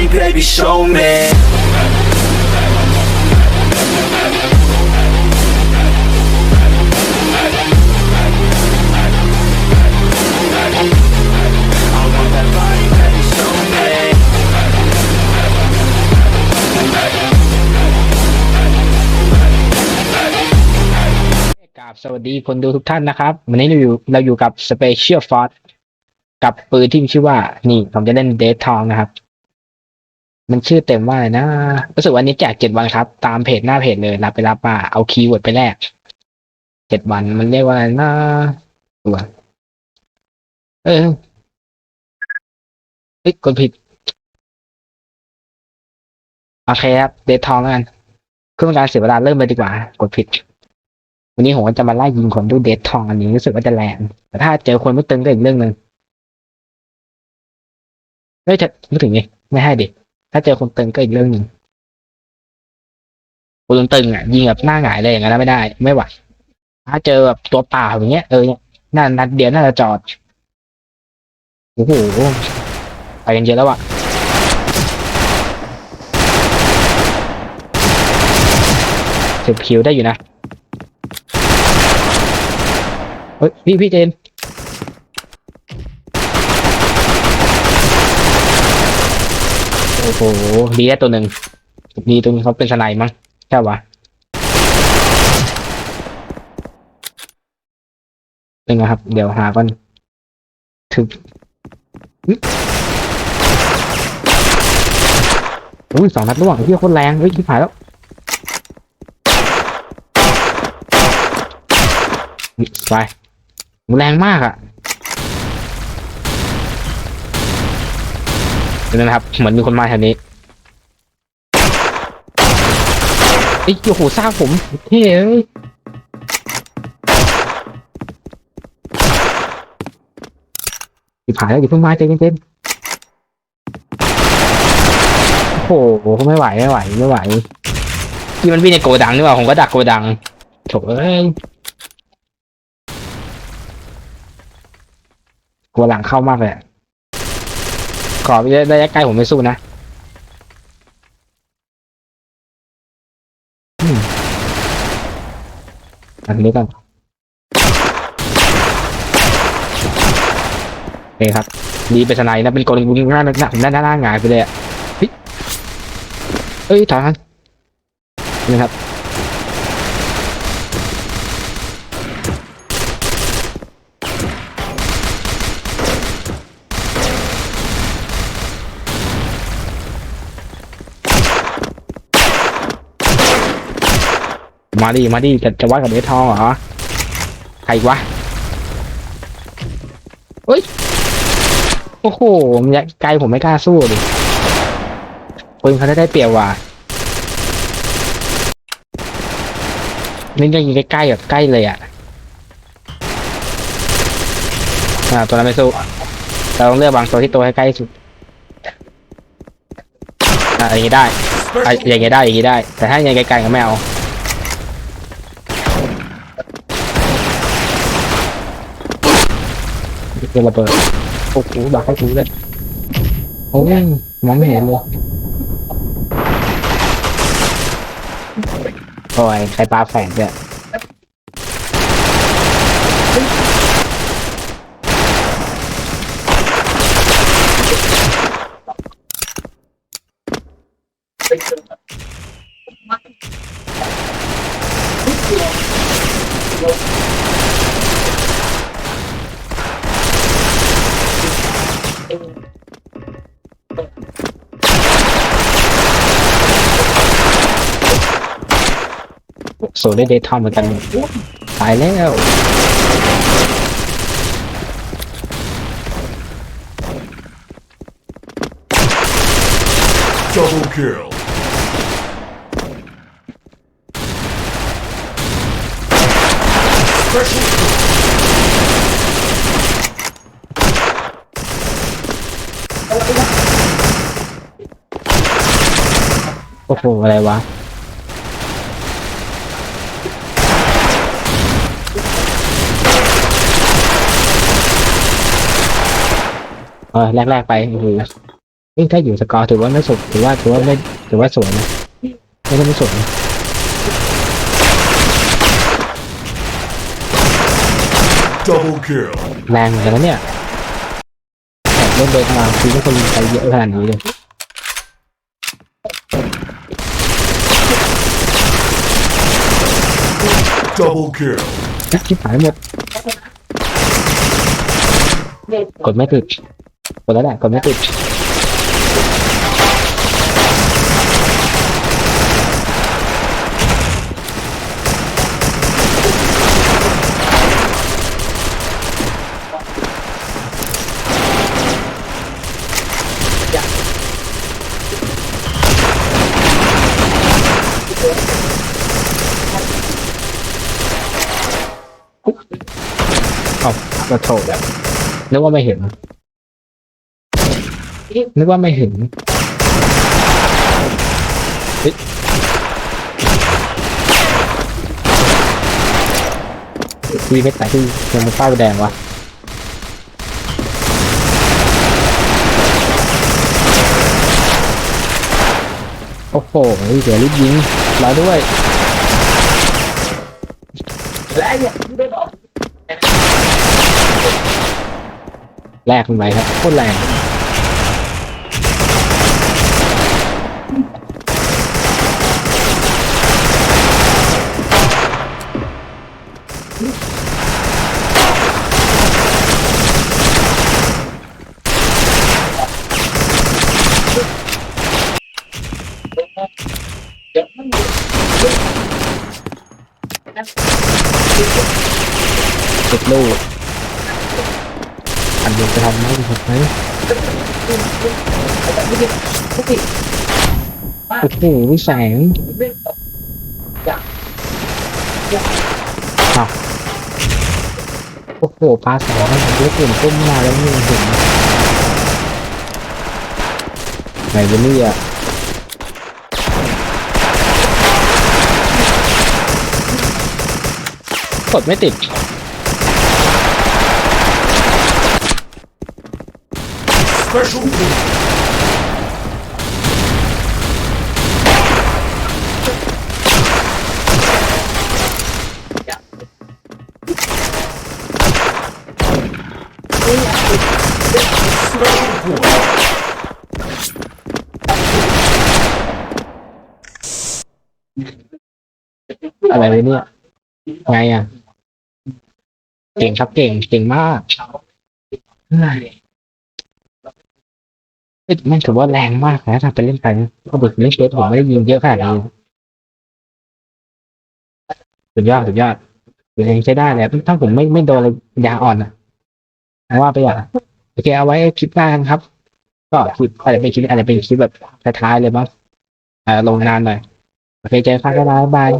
body, baby, show me. กราบสวัสดีคนดูทุกท่านนะครับ วันนี้เราอยู่เราอยู่กับ Special Force กับปืนที่มีชื่อว่านี่ผมจะเล่นเดททองนะครับ มันชื่อเต็มว่าอะไรนะรู้สึกวันนี้แจกเจ็ดวันครับ ตามเพจหน้าเพจเลยรับไปรับมาเอาคีย์เวิร์ดไปแลกเจ็ดวันมันเรียกว่าอะไรนะตัวเออเฮ้ยกดผิด โอเคครับเดททองแล้วกันเพื่อเป็นการเสียเวลาเริ่มเลยดีกว่า กดผิด วันนี้ผมจะมาไล่ยิงคนด้วยเดททองอันนี้รู้สึกว่าจะแรงแต่ถ้าเจอคนไม่ตึงก็อีกเรื่องหนึ่งไม่จะไม่ถึงนี่ไม่ให้ดิ ถ้าเจอคนตึงก็อีกเรื่องหนึ่งคนตึงอะยิงแบบหน้าหงายเลยอย่างนั้นไม่ได้ ไม่ไหวถ้าเจอแบบตัวเปล่าอย่างเงี้ยเออนี่น่านัดเดียวน่าจะจอดโอ้โหไปกันเยอะแล้วอะสิบคิวได้อยู่นะเฮ้ยพี่พี่เจน อ้โหดีได้ตัวหนึ่งดีตัวนี้เขาเป็นสไนมั้งใช่ปะเป็นไงครับ เดี๋ยวหาก่อนถึงอุ้ยสองนัดร่วงพี่โคตรแรงเฮ้ยชิบหายแล้วไปแรงมากอะ่ ดี๋ยวนะครับ เหมือนมีคนมาแถวนี้ไอ้ยโอ้โหซากผมเฮ้ยเอ้ยสิผ่านแล้วอย่เพิ่งมาใจเย็นๆโอ้โหไม่ไหวไม่ไหวไม่ไหวที่มันวิ่งในโกดังนี่หว่าผมก็ดักโกดังโถเอ้ยกลัวหลังเข้ามากเลย ขอระยะใกล้ผมไม่สู้นะอันนี้ก่อนโอเคครับดีเป็นสไนนะเป็นกลยิงหน้าหน้าหน้าหน้าหน้าหงายไปเลยอะเฮ้ยเอ้ยถอยทันนี่ครับ มาดิ มาดิ จะจะวัดกับเดททองเหรอ ใครวะเฮ้ย โอ้โหมันไกลผมไม่กล้าสู้ดิปืนเขาได้ได้เปรียบว่ะนี่ยังยิงใกล้ๆแบบใกล้เลยอะอ่าตัวนั้นไม่สู้เราต้องเลือกบางตัวที่ตัวให้ใกล้สุดอ่าอย่างนี้ได้อะอย่างนี้ได้อย่างนี้ได้ แต่ถ้ายังไกลๆก็ไม่เอา เจอระเบิดโอ้โหดักให้กูเลยโอ้ยมองไม่เห็นเลยโอ้ยใครปลาแฝงเนี่ยไปเจอ โซได้เดททอมเหมือนกัน ตายแล้ว Double kill. Special โอ้โห อะไรวะ เออแรกๆไปโอ้โหเอ้ยถ้าอยู่สกอร์ถือว่าไม่สุดถือว่าถือว่าไม่ถือว่าสวยนะไม่ได้ไม่สวยนะ Double kill. แรงเหมือนกันนะเนี่ยแอบเล่นเดินมาคือไม่คนยิงไปเยอะขนาดนี้เลย Double kill. นะชิบหายหมด กดไม่ติด กดแล้วแหละ กดไม่ติด เอากระโถกนึกว่าไม่เห็นนึกว่าไม่เห็นวีไม่ตายที่ยังมันเป้าแดงวะโอ้โหเดี๋ยวรีบยิงรอด้วยแรกมันไหมครับโคตรแรงเจ็ดลูก เดี๋ยวจะทำไหมดีไหมโอ้โหแสงอ้าวโอ้โหปลาแสงมันเลือกเปลี่ยนก้มมาแล้วนี่เห็นไหนวะนี่ยกดไม่ติด Special kill. Special point. อะไรวะเนี่ยไงอะ เก่งครับเก่ง เก่งมาก เอ้ยม่งถือว่าแรงมากนะถ้าไปเล่นไปนะเพราะเด็กเล่นเกมผมไม่ได้ยิงเยอะขนาดนี้สุดยอดสุดยอดเป็นเองใช้ได้เลยถ้าผมไม่ไม่โดนยาอ่อนนะว่าไปอะโอเคเอาไว้คลิปหน้ากันครับ ก็คลิปอาจจะเป็นคลิปอาจจะเป็นคลิปแบบท้ายๆเลยมั้งอ่าลงนานหน่อยโอเคเจอกันครับบ๊ายบาย